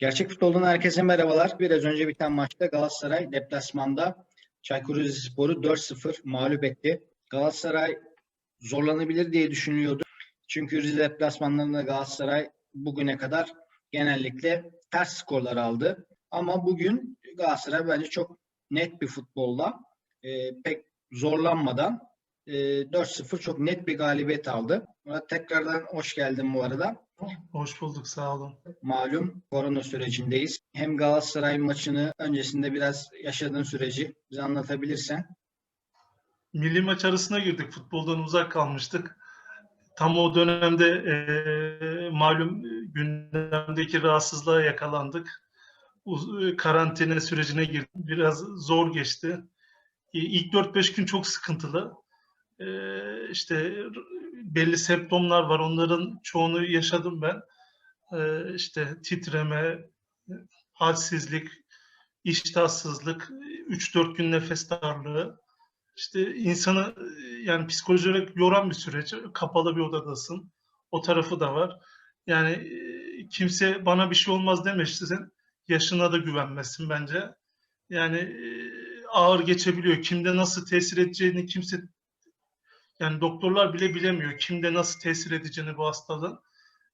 Gerçek futboldan herkese merhabalar. Biraz önce biten maçta Galatasaray deplasmanda Çaykur Rizespor'u 4-0 mağlup etti. Galatasaray zorlanabilir diye düşünüyordu. Çünkü Rize deplasmanlarında Galatasaray bugüne kadar genellikle ters skorlar aldı. Ama bugün Galatasaray bence çok net bir futbolla e, pek zorlanmadan 4-0 çok net bir galibiyet aldı. Tekrardan hoş geldin bu arada. Hoş bulduk, sağ olun. Malum korona sürecindeyiz. Hem Galatasaray maçını öncesinde biraz yaşadığın süreci bize anlatabilirsen. Milli maç arasına girdik, futboldan uzak kalmıştık. Tam o dönemde eee, malum gündemdeki rahatsızlığa yakalandık. Uz- karantina sürecine girdik. Biraz zor geçti. İlk 4-5 gün çok sıkıntılı. Eee işte belli semptomlar var. Onların çoğunu yaşadım ben. Eee işte titreme, halsizlik, iştahsızlık, 3-4 gün nefes darlığı. İşte insanı yani psikolojik yoran bir süreç. Kapalı bir odadasın. O tarafı da var. Yani e, kimse bana bir şey olmaz demesin. Yaşına da güvenmesin bence. Yani e, ağır geçebiliyor. Kimde nasıl tesir edeceğini kimse yani doktorlar bile bilemiyor. Kimde nasıl tesir edeceğini bu hastalığın.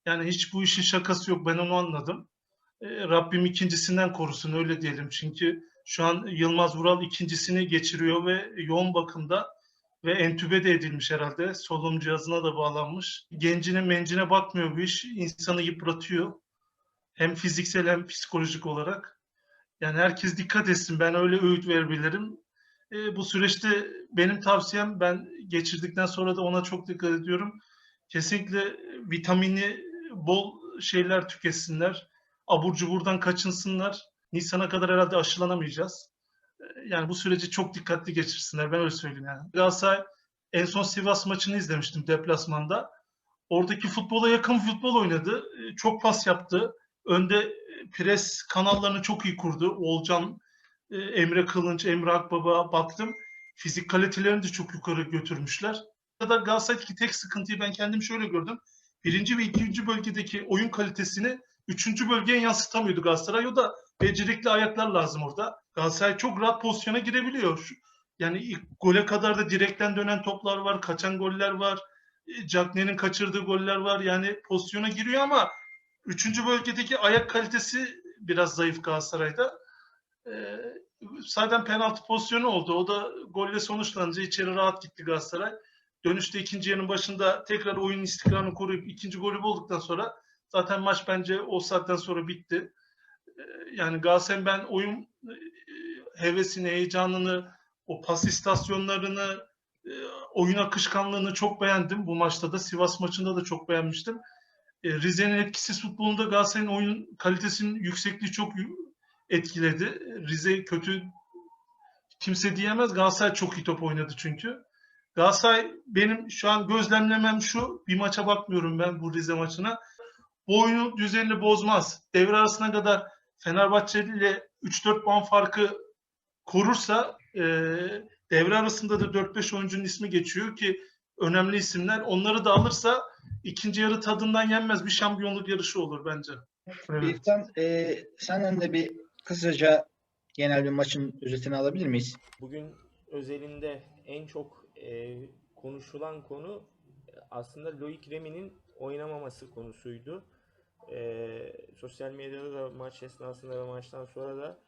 Yani hiç bu işin şakası yok. Ben onu anladım. E, Rabbim ikincisinden korusun öyle diyelim. Çünkü şu an Yılmaz Vural ikincisini geçiriyor ve yoğun bakımda ve entübe de edilmiş herhalde. Solunum cihazına da bağlanmış. Gencine mencine bakmıyor bu iş. İnsanı yıpratıyor. Hem fiziksel hem psikolojik olarak. Yani herkes dikkat etsin. Ben öyle öğüt verebilirim. E, bu süreçte benim tavsiyem ben geçirdikten sonra da ona çok dikkat ediyorum. Kesinlikle vitamini bol şeyler tüketsinler. Abur cuburdan kaçınsınlar. Nisan'a kadar herhalde aşılanamayacağız. Ee, Yani bu süreci çok dikkatli geçirsinler. Ben öyle söyleyeyim yani. Galatasaray en son Sivas maçını izlemiştim deplasmanda. Oradaki futbola yakın futbol oynadı. Ee, Çok pas yaptı. Önde e, pres kanallarını çok iyi kurdu. Olcan, e, Emre Kılınç, Emre Akbaba baktım. Fizik kalitelerini de çok yukarı götürmüşler. Ya da Galatasaray'daki tek sıkıntıyı ben kendim şöyle gördüm. Birinci ve ikinci bölgedeki oyun kalitesini üçüncü bölgeye yansıtamıyordu Galatasaray. O da becerikli ayaklar lazım orada. Galatasaray çok rahat pozisyona girebiliyor. Yani ilk gole kadar da direkten dönen toplar var, kaçan goller var. E, Cagney'in kaçırdığı goller var. Yani pozisyona giriyor ama üçüncü bölgedeki ayak kalitesi biraz zayıf Galatasaray'da. Ee, zaten penaltı pozisyonu oldu. O da golle sonuçlanınca içeri rahat gitti Galatasaray. Dönüşte ikinci yarının başında tekrar oyun istikrarını koruyup ikinci golü bulduktan sonra zaten maç bence o saatten sonra bitti. Ee, Yani Galatasaray'ın ben oyun e, hevesini, heyecanını, o pas istasyonlarını, e, oyun akışkanlığını çok beğendim. Bu maçta da Sivas maçında da çok beğenmiştim. E, Rize'nin etkisiz futbolunda Galatasaray'ın oyun kalitesinin yüksekliği çok etkiledi. Rize kötü kimse diyemez. Galatasaray çok iyi top oynadı çünkü. Galatasaray benim şu an gözlemlemem şu. Bir maça bakmıyorum ben bu Rize maçına. Bu oyunu düzenini bozmaz. Devre arasına kadar Fenerbahçe ile 3-4 puan farkı korursa e, devre arasında da 4-5 oyuncunun ismi geçiyor ki önemli isimler. Onları da alırsa ikinci yarı tadından yenmez bir şampiyonluk yarışı olur bence. Evet. İlkan, e, senden de bir kısaca genel bir maçın özetini alabilir miyiz? Bugün özelinde en çok e, konuşulan konu e, aslında Loic Remy'nin oynamaması konusuydu. E, sosyal medyada da maç esnasında ve maçtan sonra da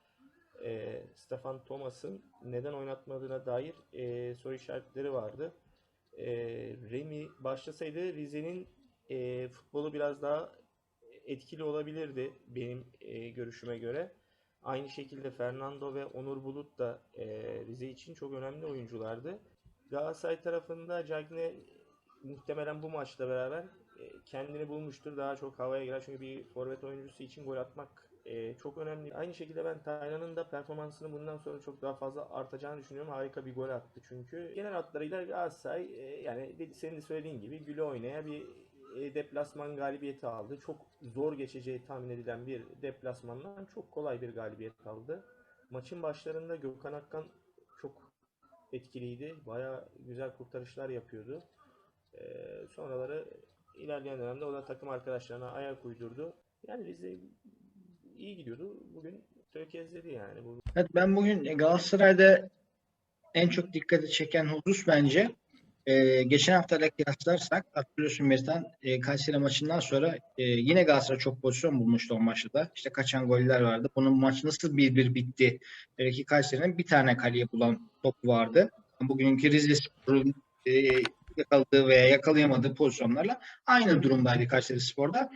e, Stefan Thomas'ın neden oynatmadığına dair e, soru işaretleri vardı. E, Remy başlasaydı Rize'nin e, futbolu biraz daha etkili olabilirdi benim e, görüşüme göre. Aynı şekilde Fernando ve Onur Bulut da e, Rize için çok önemli oyunculardı. Galatasaray tarafında Cagne muhtemelen bu maçla beraber e, kendini bulmuştur. Daha çok havaya girer. Çünkü bir forvet oyuncusu için gol atmak e, çok önemli. Aynı şekilde ben Taylan'ın da performansını bundan sonra çok daha fazla artacağını düşünüyorum. Harika bir gol attı çünkü. Genel hatlarıyla Galatasaray e, yani senin de söylediğin gibi güle oynaya bir deplasman galibiyeti aldı. Çok zor geçeceği tahmin edilen bir deplasmandan çok kolay bir galibiyet aldı. Maçın başlarında Gökhan Akkan çok etkiliydi. Baya güzel kurtarışlar yapıyordu. E, sonraları ilerleyen dönemde o da takım arkadaşlarına ayak uydurdu. Yani Rize iyi gidiyordu. Bugün tökezledi yani. Evet, ben bugün Galatasaray'da en çok dikkati çeken husus bence e, geçen haftayla kıyaslarsak hatırlıyorsun Metan e, Kayseri maçından sonra e, yine Galatasaray çok pozisyon bulmuştu o maçta da. İşte kaçan goller vardı. Bunun maç nasıl 1-1 bitti? Belki Kayseri'nin bir tane kaleye bulan top vardı. Bugünkü Rize Spor'un e, yakaladığı veya yakalayamadığı pozisyonlarla aynı durumdaydı Kayseri Spor'da.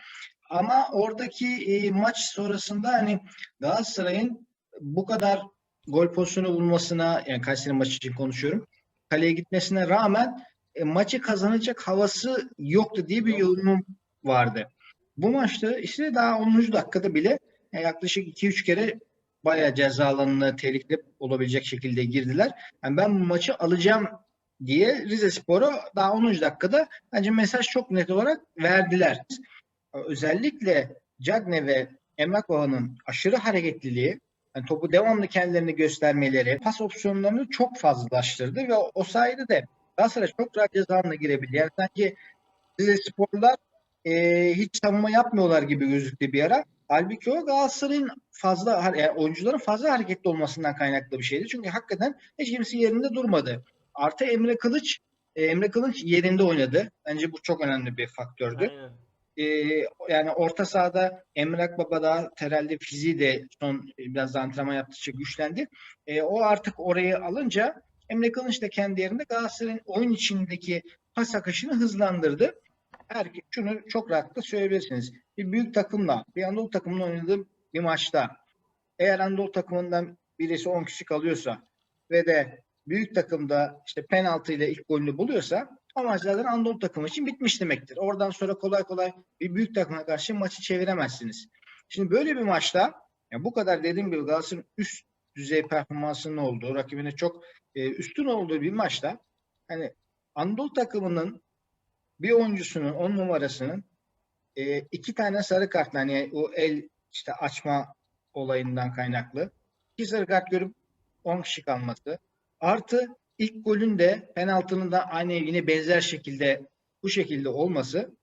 Ama oradaki e, maç sonrasında hani Galatasaray'ın bu kadar gol pozisyonu bulmasına yani Kayseri maçı için konuşuyorum. Kaleye gitmesine rağmen e, maçı kazanacak havası yoktu diye bir yorumum vardı. Bu maçta işte daha 10. dakikada bile e, yaklaşık 2-3 kere bayağı ceza alanına tehlikeli olabilecek şekilde girdiler. Yani ben bu maçı alacağım diye Rize Spor'u daha 10. dakikada bence mesaj çok net olarak verdiler. Özellikle Cagne ve Emrah aşırı hareketliliği yani topu devamlı kendilerini göstermeleri pas opsiyonlarını çok fazlalaştırdı ve o, sayede de Galatasaray çok rahat ceza alanına girebildi. Yani sanki Rize Sporlar e, hiç savunma yapmıyorlar gibi gözüktü bir ara. Halbuki o Galatasaray'ın fazla yani oyuncuların fazla hareketli olmasından kaynaklı bir şeydi. Çünkü hakikaten hiç kimse yerinde durmadı. Artı Emre Kılıç Emre Kılıç yerinde oynadı. Bence bu çok önemli bir faktördü. aynen. Ee, yani orta sahada Emre Akbaba da herhalde fiziği de son biraz da antrenman yaptıkça güçlendi. Ee, o artık orayı alınca Emre Kılıç da kendi yerinde Galatasaray'ın oyun içindeki pas akışını hızlandırdı. Herkes şunu çok rahatlıkla söyleyebilirsiniz. Bir büyük takımla, bir Anadolu takımla oynadığım bir maçta eğer Anadolu takımından birisi 10 kişi kalıyorsa ve de büyük takımda işte penaltı ile ilk golünü buluyorsa o maç zaten Anadolu takımı için bitmiş demektir. Oradan sonra kolay kolay bir büyük takıma karşı maçı çeviremezsiniz. Şimdi böyle bir maçta ya bu kadar dediğim gibi Galatasaray'ın üst düzey performansının olduğu, rakibine çok e, üstün olduğu bir maçta hani Anadolu takımının bir oyuncusunun, on numarasının e, iki tane sarı kart yani o el işte açma olayından kaynaklı. iki sarı kart görüp 10 kişi kalması. Artı ilk golün de penaltının da aynı yine benzer şekilde bu şekilde olması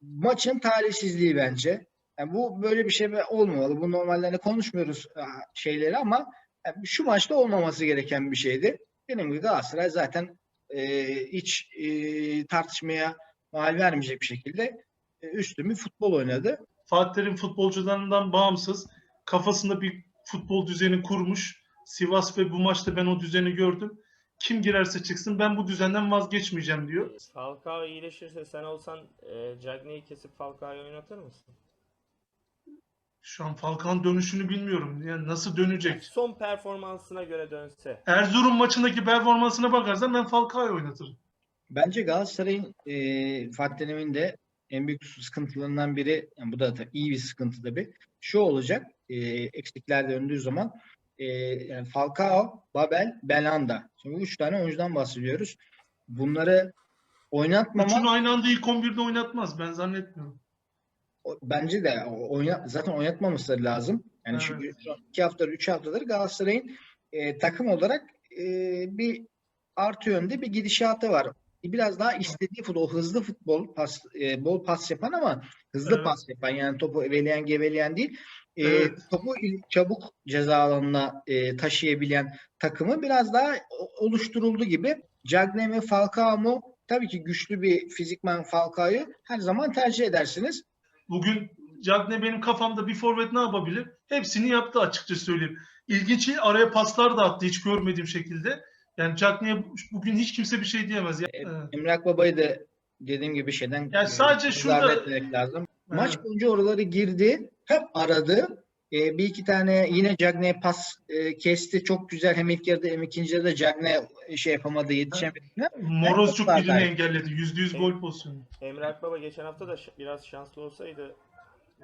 maçın talihsizliği bence. Yani bu böyle bir şey olmamalı. Bu normalde hani konuşmuyoruz ah, şeyleri ama yani şu maçta olmaması gereken bir şeydi. Benim gibi Galatasaray zaten e, hiç e, tartışmaya mal vermeyecek bir şekilde e, üstün bir futbol oynadı. Fatih Terim futbolcularından bağımsız kafasında bir futbol düzeni kurmuş. Sivas ve bu maçta ben o düzeni gördüm. Kim girerse çıksın ben bu düzenden vazgeçmeyeceğim diyor. Falcao iyileşirse sen olsan e, Cagney'i kesip Falcao'yu oynatır mısın? Şu an Falcao'nun dönüşünü bilmiyorum. Yani nasıl dönecek? Son performansına göre dönse. Erzurum maçındaki performansına bakarsan ben Falcao'yu oynatırım. Bence Galatasaray'ın e, Fatih Terim'in de en büyük sıkıntılarından biri, yani bu da tabii iyi bir sıkıntı tabii. Şu olacak, e, eksikler döndüğü zaman e, yani Falcao, Babel, Belanda. Şimdi üç tane oyuncudan bahsediyoruz. Bunları oynatmama Üçünü aynı anda ilk 11'de oynatmaz ben zannetmiyorum. o- bence de o- oyna, zaten oynatmaması lazım. Yani Evet. çünkü iki haftadır, üç haftadır Galatasaray'ın e, takım olarak e, bir artı yönde bir gidişatı var. Biraz daha istediği futbol, hızlı futbol, pas, e, bol pas yapan ama hızlı Evet. pas yapan yani topu eveleyen geveleyen değil. E, Evet. topu çabuk ceza alanına e, taşıyabilen takımı biraz daha oluşturuldu gibi. Cagne ve Falcao mu? Tabii ki güçlü bir fizikman Falcao'yu her zaman tercih edersiniz. Bugün Cagne benim kafamda bir forvet ne yapabilir? Hepsini yaptı açıkça söyleyeyim. İlginç araya paslar da attı hiç görmediğim şekilde. Yani Cagne'ye bugün hiç kimse bir şey diyemez. Ya. Evet. Emrak Baba'yı da dediğim gibi şeyden Yani sadece e, şurada- lazım. Maç boyunca oraları girdi. Hep aradı. E, bir iki tane yine Cagney'e pas e, kesti. Çok güzel. Hem ilk yarıda hem ikinci yarıda Cagney şey yapamadı, yetişemedi. Morozcuk çok birini engelledi. %100 yüz gol pozisyonu. Emre Akbaba geçen hafta da ş- biraz şanslı olsaydı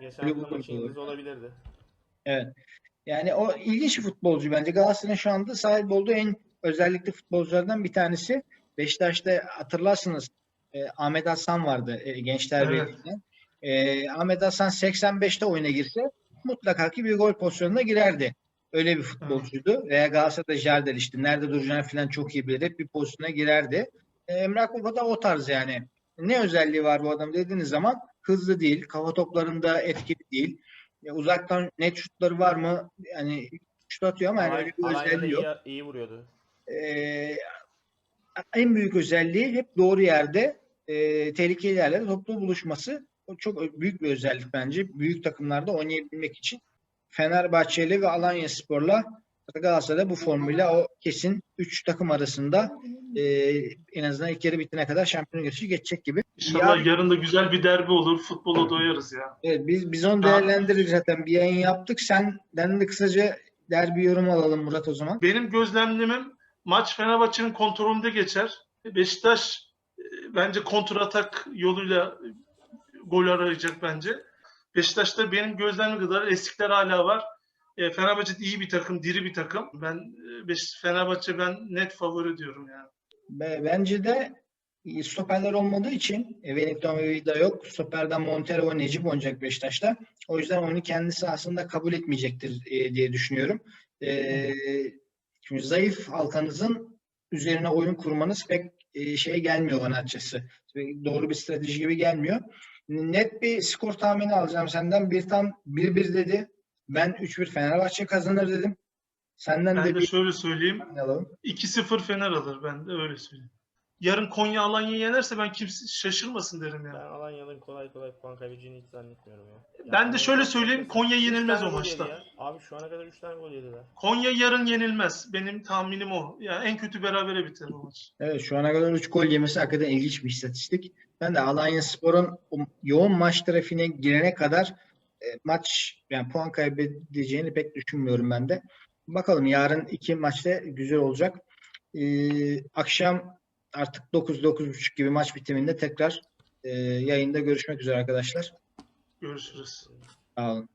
geçen Öyle hafta bir maçı olur. yıldız olabilirdi. Evet. Yani o ilginç bir futbolcu bence. Galatasaray'ın şu anda sahip olduğu en özellikli futbolculardan bir tanesi. Beşiktaş'ta hatırlarsınız e, Ahmet Hasan vardı e, Gençler Evet. Birliği'nden. E, Ahmet Hasan 85'te oyuna girse mutlaka ki bir gol pozisyonuna girerdi. Öyle bir futbolcuydu. Veya Galatasaray'da Jardel işte nerede duracağını falan çok iyi bilir. Hep bir pozisyona girerdi. E, Emre Akbaba da o tarz yani. Ne özelliği var bu adam dediğiniz zaman hızlı değil, kafa toplarında etkili değil. Ya uzaktan net şutları var mı? Yani şut atıyor ama yani öyle bir özelliği yok. iyi, iyi vuruyordu. Ee, en büyük özelliği hep doğru yerde e, tehlikeli yerlerde toplu buluşması. O çok büyük bir özellik bence. Büyük takımlarda oynayabilmek için. Fenerbahçeli ve Alanya Spor'la Galatasaray'da bu formülle o kesin 3 takım arasında e, en azından ilk yarı bitene kadar şampiyon yarışı geçecek gibi. İnşallah Ya- yarın da güzel bir derbi olur. Futbola doyarız ya. Evet, biz, biz onu değerlendiririz zaten. Bir yayın yaptık. Senden de kısaca derbi yorum alalım Murat o zaman. Benim gözlemlemem maç Fenerbahçe'nin kontrolünde geçer. Beşiktaş e, bence kontratak yoluyla gol arayacak bence. Beşiktaş'ta benim gözlemim kadar eksikler hala var. E, Fenerbahçe iyi bir takım, diri bir takım. Ben e, Beş- Fenerbahçe ben net favori diyorum yani. Be- Bence de e, stoperler olmadığı için Wellington ve Vida yok. Stoperden Montero ve Necip oynayacak Beşiktaş'ta. O yüzden onu kendisi aslında kabul etmeyecektir e, diye düşünüyorum. E, çünkü zayıf halkanızın üzerine oyun kurmanız pek şey gelmiyor bana açıkçası. Doğru bir strateji gibi gelmiyor. Net bir skor tahmini alacağım senden. Bir tam 1-1 dedi. Ben 3-1 Fenerbahçe kazanır dedim. Senden Ben de de bir şöyle söyleyeyim. tahmin alalım. 2-0 Fener alır. Ben de öyle söyleyeyim. Yarın Konya Alanya'yı yenerse ben kimse şaşırmasın derim Ben yani. Alanya'nın kolay kolay puan kaybedeceğini hiç zannetmiyorum ya. Ya Ben de şöyle söyleyeyim. Konya yenilmez o maçta. ya. Abi şu ana kadar 3 tane gol yediler. Konya yarın yenilmez. Benim tahminim o. Yani en kötü berabere biter bu maç. Evet şu ana kadar 3 gol yemesi hakikaten ilginç bir istatistik. Ben de Alanya Spor'un yoğun maç trafiğine girene kadar e, maç yani puan kaybedeceğini pek düşünmüyorum ben de. Bakalım yarın iki maçta güzel olacak. Ee, akşam artık 9-9.30 gibi maç bitiminde tekrar e, yayında görüşmek üzere arkadaşlar. Görüşürüz. Sağ olun.